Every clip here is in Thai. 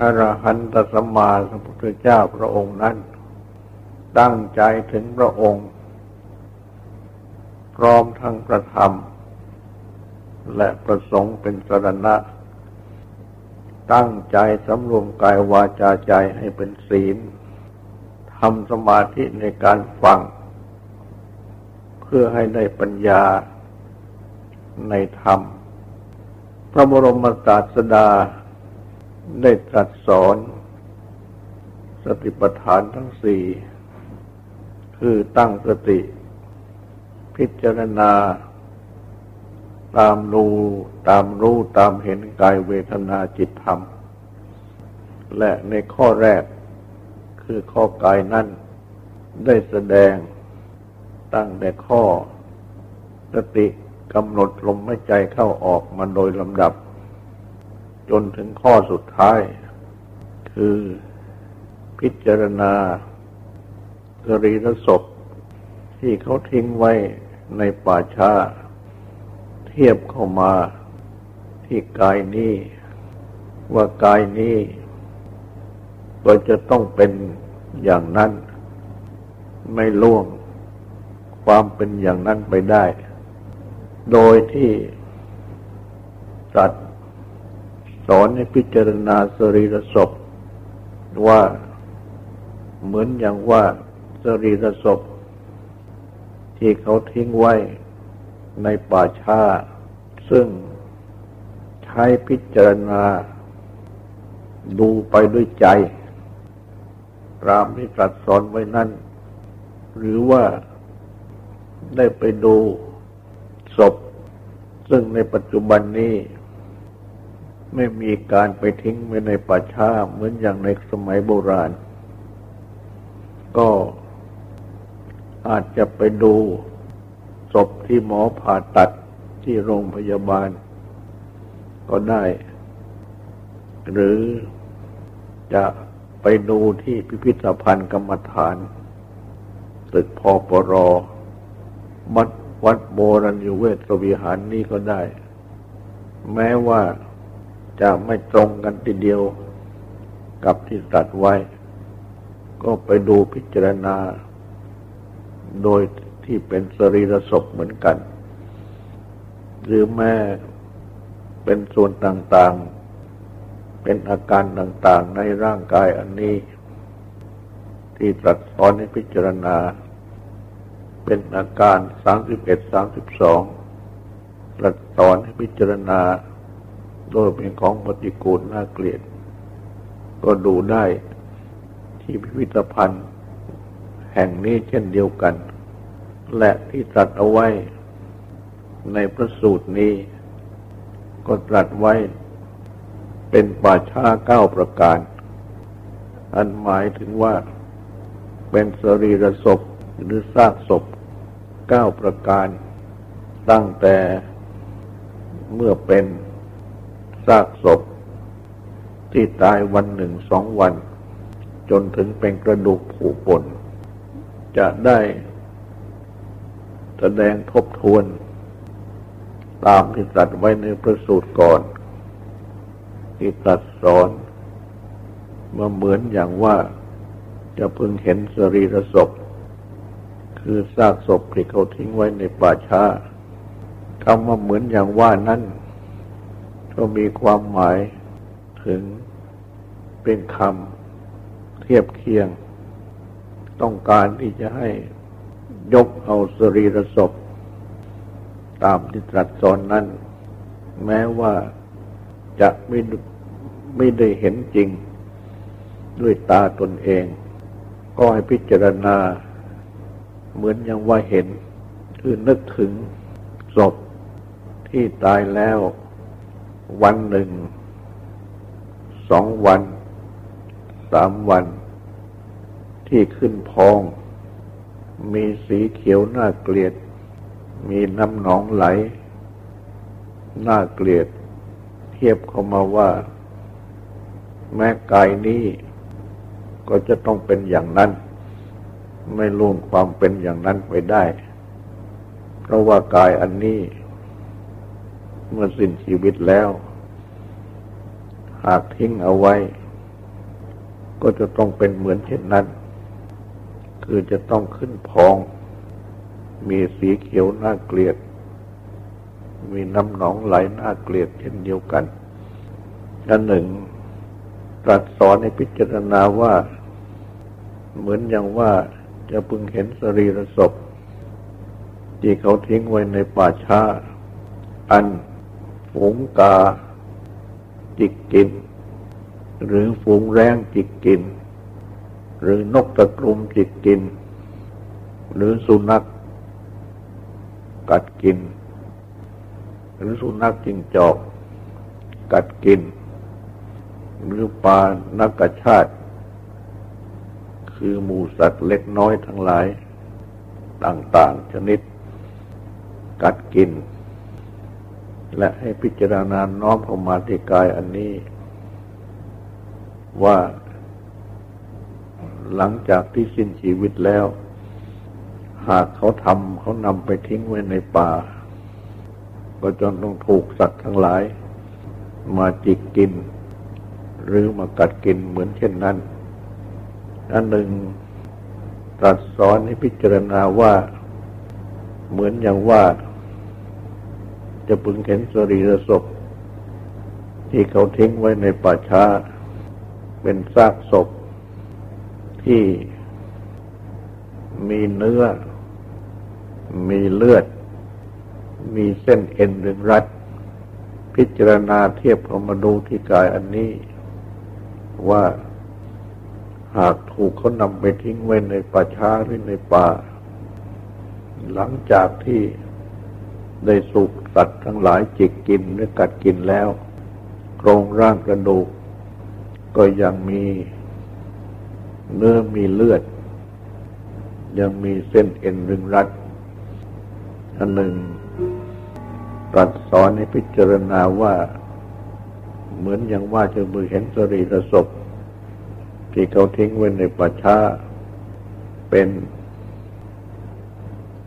อรหันตสัมมาสัมพุทธเจ้าพระองค์นั้น ตั้งใจถึงพระองค์ พร้อมทั้งประธรรม และประสงค์เป็นสรณะ ตั้งใจสำรวมกายวาจาใจให้เป็นศีลทำสมาธิในการฟัง เพื่อให้ได้ปัญญาในธรรม พระบรมศาสดา ได้ตรัสสอน สติปัฏฐานทั้งสี่ คือตั้งสติ พิจารณา ตามรู้ตามรู้ตามเห็นกายเวทนาจิตธรรม และในข้อแรกคือข้อกายนั้นได้แสดงตั้งแต่ข้อสติกำหนดลมหายใจเข้าออกมาโดยลำดับ จนถึงข้อสุดท้าย คือพิจารณากรีรศพที่เขาทิ้งไว้ในป่าช้า เทียบเข้ามาที่กายนี้ ว่ากายนี้ก็จะต้องเป็นอย่างนั้น ไม่ล่วงความเป็นอย่างนั้นไปได้ โดยที่ตัด สอนให้พิจารณาสรีระศพว่าเหมือนอย่างว่าสรีระศพที่เขาทิ้งไว้ในป่าช้า ซึ่งใช้พิจารณา ดูไปด้วยใจรามที่ตรัสสอนไว้นั้นหรือว่าได้ไปดูศพ ซึ่งในปัจจุบันนี้ ไม่มีการไปทิ้งไว้ในป่าช้าเหมือนอย่างในสมัยโบราณ ก็อาจจะไปดูศพที่หมอผ่าตัดที่โรงพยาบาล ก็ได้ หรือจะไปดูที่พิพิธภัณฑ์กรรมฐานตึกพอปรอมัดวัดโบรัญญเวทวิหารนี้ก็ได้ แม้ว่า จะไม่ตรงกันทีเดียวกับที่ตัดไว้ ก็ไปดูพิจารณา โดยที่เป็นสรีระศพเหมือนกัน หรือแม้เป็นส่วนต่างๆ เป็นอาการต่างๆในร่างกายอันนี้ ที่ตรัสสอนให้พิจารณา เป็นอาการ31-32ตรัสสอนให้พิจารณา โดยเป็นของปฏิกูลน่าเกลียด ก็ดูได้ที่พิพิธภัณฑ์ แห่งนี้เช่นเดียวกัน และที่ตรัสเอาไว้ในพระสูตรนี้ ก็ตรัสไว้เป็นป่าช้าเก้าประการ อันหมายถึงว่าเป็นสรีระศพหรือซากศพเก้าประการ ตั้งแต่เมื่อเป็น ซากศพ ที่ตายวันหนึ่งสองวัน จนถึงเป็นกระดูกผุปนจะได้แสดงทบทวน ตามที่ตรัสไว้ในพระสูตรก่อน ที่ตรัสสอนมาเหมือนอย่างว่าจะพึงเห็นสรีระศพ คือซากศพที่เขาทิ้งไว้ในป่าช้าคำว่าเหมือนอย่างว่านั้น ก็มีความหมายถึงเป็นคำเทียบเคียง ต้องการที่จะให้ยกเอาสรีระศพ ตามที่ตรัสสอนนั้น แม้ว่าจะไม่ไม่ได้เห็นจริง ด้วยตาตนเอง ก็ให้พิจารณา เหมือนอย่างว่าเห็น คือนึกถึงศพที่ตายแล้ว วันหนึ่ง สองวัน สามวัน ที่ขึ้นพอง มีสีเขียวน่าเกลียด มีน้ำหนองไหล น่าเกลียด เทียบเข้ามาว่า แม้กายนี้ ก็จะต้องเป็นอย่างนั้น ไม่ล่วงความเป็นอย่างนั้นไปได้ เพราะว่ากายอันนี้ เมื่อสิ้นชีวิตแล้ว หากทิ้งเอาไว้ ก็จะต้องเป็นเหมือนเช่นนั้น คือจะต้องขึ้นพอง มีสีเขียวน่าเกลียด มีน้ำหนองไหลน่าเกลียดเช่นเดียวกันอันหนึ่ง ตรัสสอนให้พิจารณาว่า เหมือนอย่างว่าจะพึงเห็นสรีระศพที่เขาทิ้งไว้ในป่าช้า อัน ฝูงกาจิกกิน หรือฝูงแรงจิกกิน หรือนกตะกรุมจิกกิน หรือสุนัขกัดกิน หรือสุนัขจิงจอก กัดกิน หรือปลานักกระชาติ คือหมูสัตว์เล็กน้อยทั้งหลาย ต่างๆชนิด กัดกิน และให้พิจารณาน้อมเข้ามาที่กายอันนี้ ว่าหลังจากที่สิ้นชีวิตแล้ว หากเขาทำเขานำไปทิ้งไว้ในป่า ก็จนต้องถูกสัตว์ทั้งหลาย มาจิกกิน หรือมากัดกินเหมือนเช่นนั้นอันหนึ่งตรัสสอนให้พิจารณาว่า เหมือนอย่างว่า จะพึงเห็นสรีระศพ ที่เขาทิ้งไว้ในป่าช้า เป็นซากศพ ที่มีเนื้อ มีเลือด มีเส้นเอ็นหรือรัด พิจารณาเทียบเข้ามาดูที่กายอันนี้ ว่าหากถูกเขานำไปทิ้งไว้ในป่าช้าหรือในป่า หลังจากที่ ได้สุกสัตว์ทั้งหลายจิกกินหรือกัดกินแล้ว โครงร่างกระดูก ก็ยังมีเนื้อมีเลือด ยังมีเส้นเอ็นรึงรัดอันหนึ่งตรัสสอนให้พิจารณาว่า เหมือนอย่างว่าจะมือเห็นสรีระศพ ที่เขาทิ้งไว้ในป่าช้า เป็น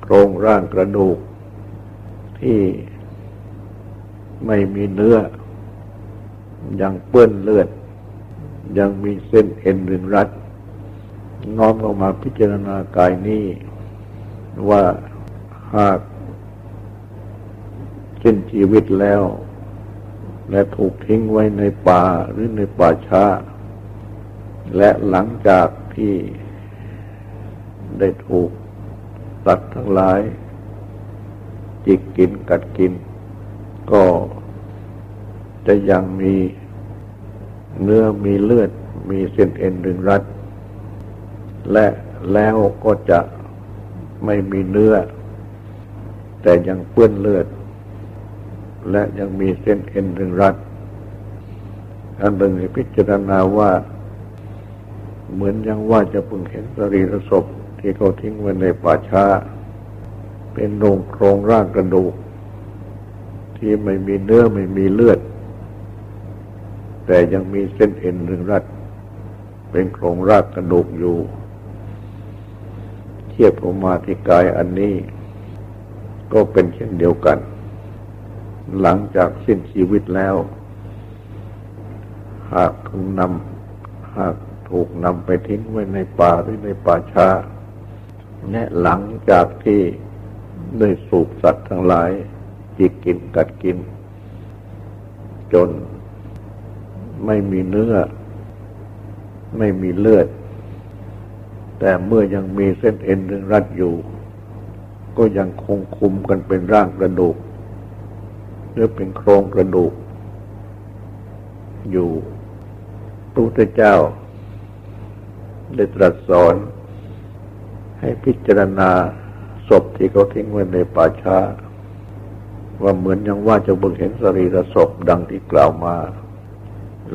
โครงร่างกระดูก ที่ไม่มีเนื้อ ยังเปื้อนเลือด ยังมีเส้นเอ็นรึงรัด น้อมเข้ามาพิจารณากายนี้ ว่าหากสิ้นชีวิตแล้ว และถูกทิ้งไว้ในป่าหรือในป่าช้า และหลังจากที่ได้ถูกสัตว์ทั้งหลาย จิกกินกัดกิน ก็จะยังมีเนื้อมีเลือดมีเส้นเอ็นดึงรัด และแล้วก็จะไม่มีเนื้อ แต่ยังเปื้อนเลือด และยังมีเส้นเอ็นดึงรัด อันหนึ่งให้พิจารณาว่า เหมือนยังว่าจะพึงเห็นสรีระศพที่เขาทิ้งไว้ในป่าช้า เป็นโครงโครงร่างกระดูก ที่ไม่มีเนื้อไม่มีเลือด แต่ยังมีเส้นเอ็นรึงรัด เป็นโครงร่างกระดูกอยู่ เทียบออกมาที่กายอันนี้ ก็เป็นเช่นเดียวกัน หลังจากสิ้นชีวิตแล้ว หากถูกนำหากถูกนำไปทิ้งไว้ในป่าหรือในป่าช้าและหลังจากที่ ได้สูบสัตว์ทั้งหลาย จิกกินกัดกิน จนไม่มีเนื้อ ไม่มีเลือด แต่เมื่อยังมีเส้นเอ็นรึงรัดอยู่ ก็ยังคงคุมกันเป็นร่างกระดูก หรือเป็นโครงกระดูก อยู่พระพุทธเจ้า ได้ตรัสสอนให้พิจารณา ศพที่เขาทิ้งไว้ในป่าช้า ว่าเหมือนอย่างว่าจะบิ่งเห็นสรีระศพดังที่กล่าวมา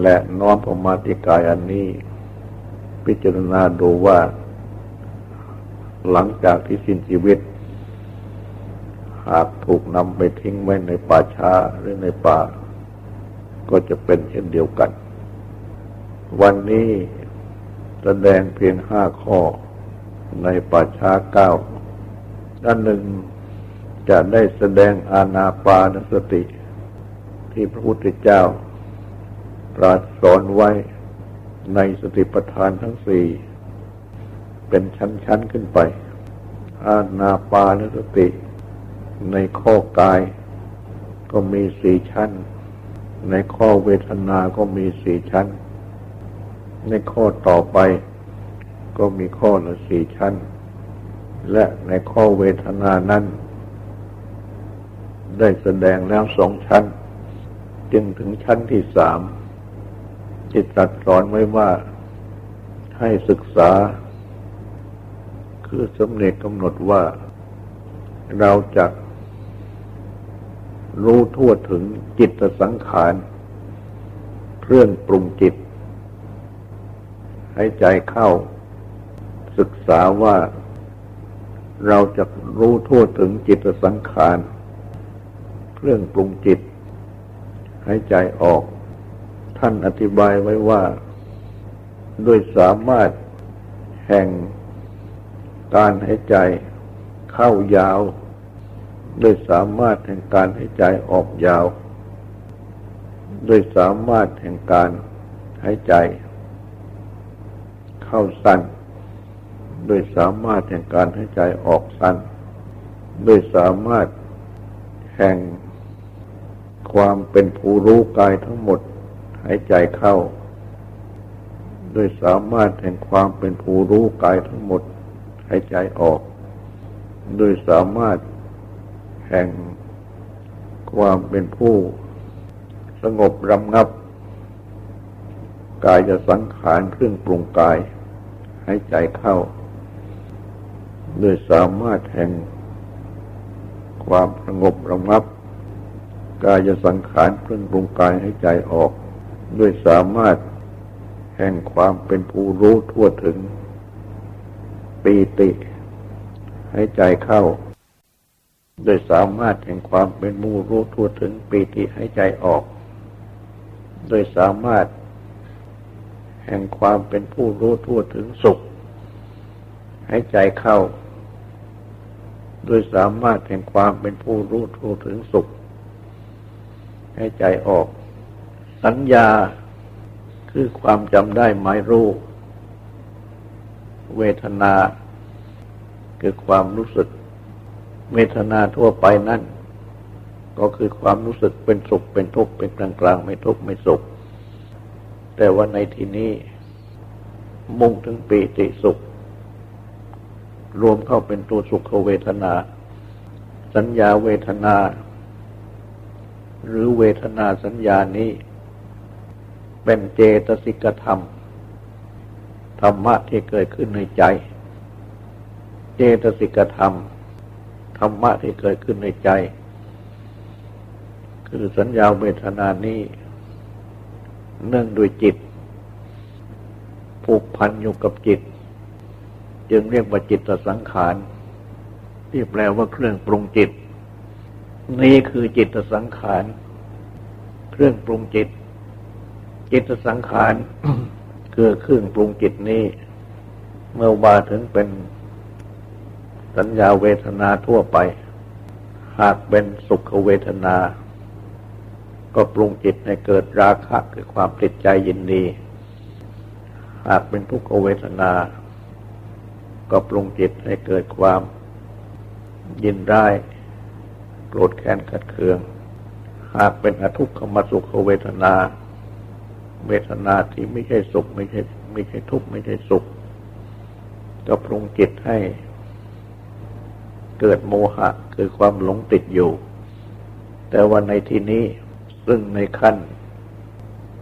และน้อมออกมาที่กายอันนี้ พิจารณาดูว่า หลังจากที่สิ้นชีวิต หากถูกนำไปทิ้งไว้ในป่าช้าหรือในป่า ก็จะเป็นเช่นเดียวกัน วันนี้แสดงเพียงห้าข้อในป่าช้าเก้า ด้านหนึ่งจะได้แสดงอาณาปานสติ ที่พระพุทธเจ้า ตรัสสอนไว้ในสติปัฏฐานทั้งสี่ เป็นชั้นๆขึ้นไป อาณาปานสติ ในข้อกาย ก็มีสี่ชั้น ในข้อเวทนาก็มีสี่ชั้น ในข้อต่อไป ก็มีข้อละสี่ชั้น และในข้อเวทนานั้น ได้แสดงแล้วสองชั้น จึงถึงชั้นที่สามจิตตรัสสอนไว้ว่าให้ศึกษา คือสำเร็จกำหนดว่า เราจะรู้ทั่วถึงจิตสังขาร เครื่องปรุงจิต ให้ใจเข้า ศึกษาว่า เราจะรู้ทั่วถึงจิตสังขาร เครื่องปรุงจิตให้ใจออก ท่านอธิบายไว้ว่าโดยสามารถแห่งการหายใจเข้ายาวโดยสามารถแห่งการหายใจออกยาวโดยสามารถแห่งการหายใจ เข้าสั้น โดยสามารถแห่งการหายใจออกสั้นโดยสามารถแห่งความเป็นผู้รู้กายทั้งหมดหายใจเข้าโดยสามารถแห่งความเป็นผู้รู้กายทั้งหมดหายใจออกโดยสามารถแห่งความเป็นผู้สงบรำงับ กายจะสังขารเครื่องปรุงกายหายใจเข้า โดยสามารถแห่งความสงบระงับ กายสังขารเครื่องปรุงกายให้ใจออก ด้วยสามารถแห่งความเป็นผู้รู้ทั่วถึง ปีติให้ใจเข้าโดยสามารถแห่งความเป็นมูรู้ทั่วถึงปีติให้ใจออกโดยสามารถ แห่งความเป็นผู้รู้ทั่วถึงสุข ให้ใจเข้า โดยสามารถแห่งความเป็นผู้รู้ทั่วถึงสุข ให้ใจออก สัญญาคือความจำได้หมายรู้ เวทนา คือความรู้สึก เวทนาทั่วไปนั่น ก็คือความรู้สึกเป็นสุขเป็นทุกข์เป็นกลางกลางไม่ทุกข์ไม่สุข แต่ว่าในที่นี้มุ่งถึงปีติสุข รวมเข้าเป็นตัวสุขเวทนา สัญญาเวทนา หรือเวทนาสัญญานี้ เป็นเจตสิกธรรม ธรรมะที่เกิดขึ้นในใจ เจตสิกธรรม ธรรมะที่เกิดขึ้นในใจ คือสัญญาเวทนานี้เนื่องด้วยจิตผูกพันอยู่กับจิต จึงเรียกว่าจิตสังขาร ที่แปลว่าเครื่องปรุงจิต นี่คือจิตสังขาร เครื่องปรุงจิต จิตสังขารคือเครื่องปรุงจิตนี้ เมื่อว่าถึงเป็นสัญญาเวทนาทั่วไป หากเป็นสุขเวทนา ก็ปรุงจิตให้เกิดราคะคือความติดใจยินดี หากเป็นทุกขเวทนา ก็ปรุงจิตให้เกิดความ ยินร้โกรธแค้นขัดเคือง หากเป็นอทุกขมสุขเวทนา เวทนาที่ไม่ใช่สุขไม่ใช่ไม่ใช่ทุกข์ไม่ใช่สุข ก็ปรุงจิตให้เกิดโมหะคือความหลงติดอยู่ แต่ว่าในที่นี้ซึ่งในขั้น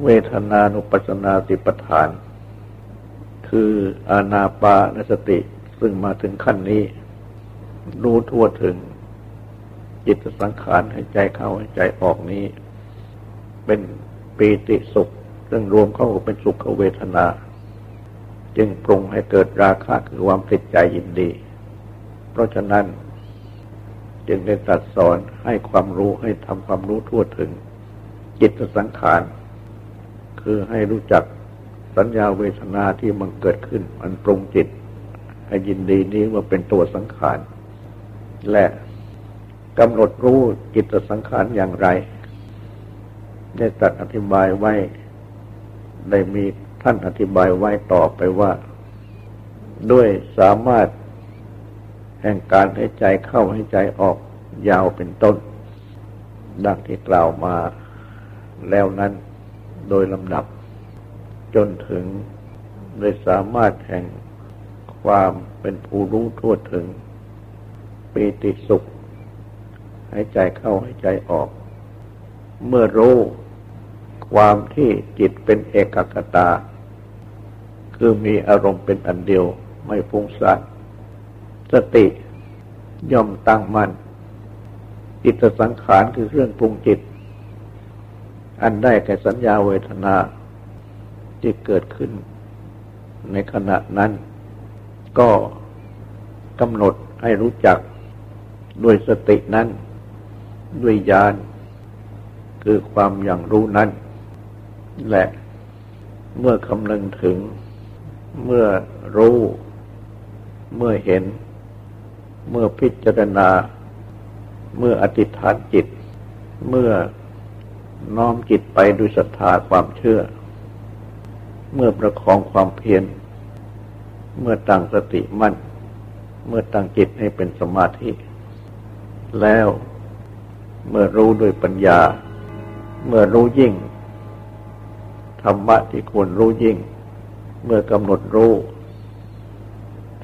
เวทนานุปัสสนาติปทาน คืออานาปานสติ ซึ่งมาถึงขั้นนี้ รู้ทั่วถึง จิตสังขารให้ใจเข้าให้ใจออกนี้ เป็นปีติสุข ซึ่งรวมเข้าเป็นสุขเวทนา จึงปรุงให้เกิดราคะคือความติดใจยินดี เพราะฉะนั้นจึงได้ตรัสสอนให้ความรู้ให้ทำความรู้ทั่วถึง จิตสังขาร คือให้รู้จักสัญญาเวทนาที่มันเกิดขึ้น มันปรุงจิต ยินดีนี้ว่าเป็นตัวสังขาร และกำหนดรู้จิตสังขารอย่างไร ได้ตรัสอธิบายไว้ ได้มีท่านอธิบายไว้ต่อไปว่า ด้วยสามารถแห่งการให้ใจเข้าให้ใจออกยาวเป็นต้น ดังที่กล่าวมาแล้วนั้นโดยลำดับ จนถึงโดยสามารถแห่ง ความเป็นผู้รู้ทั่วถึงปีติสุขหายใจเข้าหายใจออก เมื่อรู้ความที่จิตเป็นเอกคตา คือมีอารมณ์เป็นอันเดียวไม่ฟุ้งซ่านสติย่อมตั้งมัน่นจิตสังขารคือเครื่องปรุงจิต อันได้แก่สัญญาเวทนาที่เกิดขึ้นในขณะนั้น ก็กำหนดให้รู้จักด้วยสตินั้น ด้วยญาณคือความอย่างรู้นั้น และเมื่อคำนึงถึง เมื่อรู้ เมื่อเห็น เมื่อพิจารณา เมื่ออธิษฐานจิต เมื่อน้อมจิตไปด้วยศรัทธาความเชื่อ เมื่อประคองความเพียร เมื่อตั้งสติมั่น เมื่อตั้งจิตให้เป็นสมาธิ แล้วเมื่อรู้ด้วยปัญญา เมื่อรู้ยิ่ง ธรรมะที่ควรรู้ยิ่ง เมื่อกำหนดรู้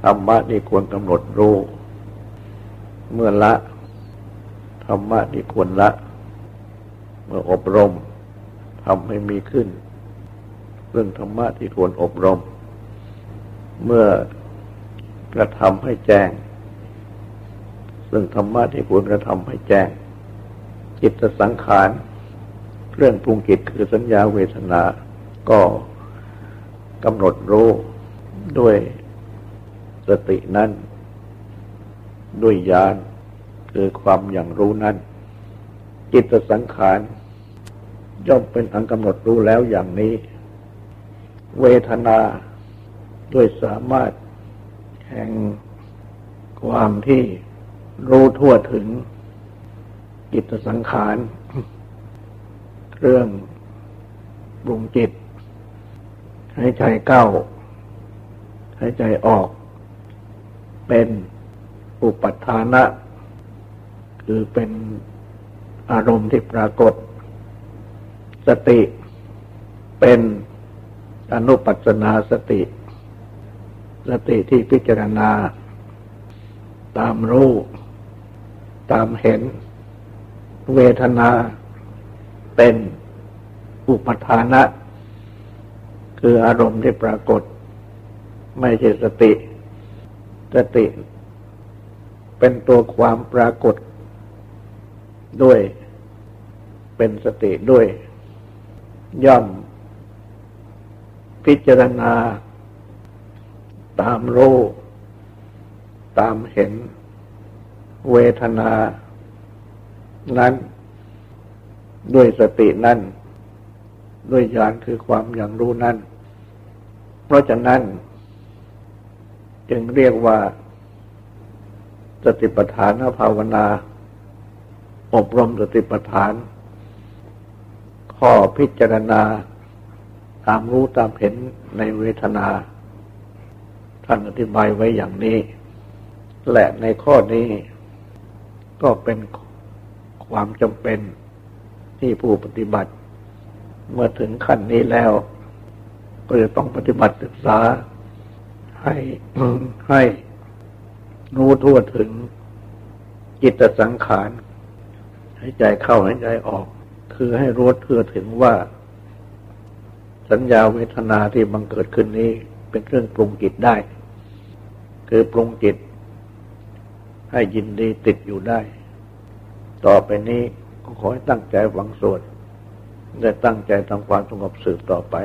ธรรมะที่ควรกำหนดรู้ เมื่อละ ธรรมะที่ควรละ เมื่ออบรมทำให้มีขึ้น เรื่องธรรมะที่ควรอบรม เมื่อกระทำให้แจ้ง ซึ่งธรรมะที่ควรกระทำให้แจ้ง จิตสังขารเรื่องปรุงจิตคือสัญญาเวทนา ก็กำหนดรู้ด้วยสตินั้น ด้วยญาณคือความอย่างรู้นั้น จิตสังขารย่อมเป็นอันกำหนดรู้แล้วอย่างนี้ เวทนา ด้วยสามารถแห่งความที่รู้ทั่วถึงจิตสังขาร เรื่องปรุงจิต ให้ใจเข้าให้ใจออก เป็นอุปัฏฐานะ คือเป็นอารมณ์ที่ปรากฏ สติเป็นอนุปัสนาสติ สติที่พิจารณา ตามรู้ตามเห็น เวทนาเป็นอุปทานะ คืออารมณ์ที่ปรากฏ ไม่ใช่สติ สติ เป็นตัวความปรากฏด้วย เป็นสติด้วย ย่อมพิจารณา ตามรู้ตามเห็นเวทนา นั้น ด้วยสตินั่นด้วยญาณคือความอย่างรู้นั่นเพราะฉะนั้น จึงเรียกว่าสติปัฏฐานภาวนา อบรมสติปัฏฐาน ข้อพิจารณา ตามรู้ตามเห็นในเวทนา ท่านอธิบายไว้อย่างนี้ และในข้อนี้ก็เป็นความจำเป็นที่ผู้ปฏิบัติ เมื่อถึงขั้นนี้แล้ว ก็จะต้องปฏิบัติศึกษา ให้ให้รู้ทั่วถึงจิตสังขารให้ใจเข้าให้ใจออก คือให้รู้เทั่วถึงว่า สัญญาเวทนาที่บังเกิดขึ้นนี้เป็นเครื่องปรุงจิตได้ คือปรุงจิต ให้ยินดีติดอยู่ได้ ต่อไปนี้ก็ขอให้ตั้งใจหวังสวดและตั้งใจทำความสงบสืบต่อไป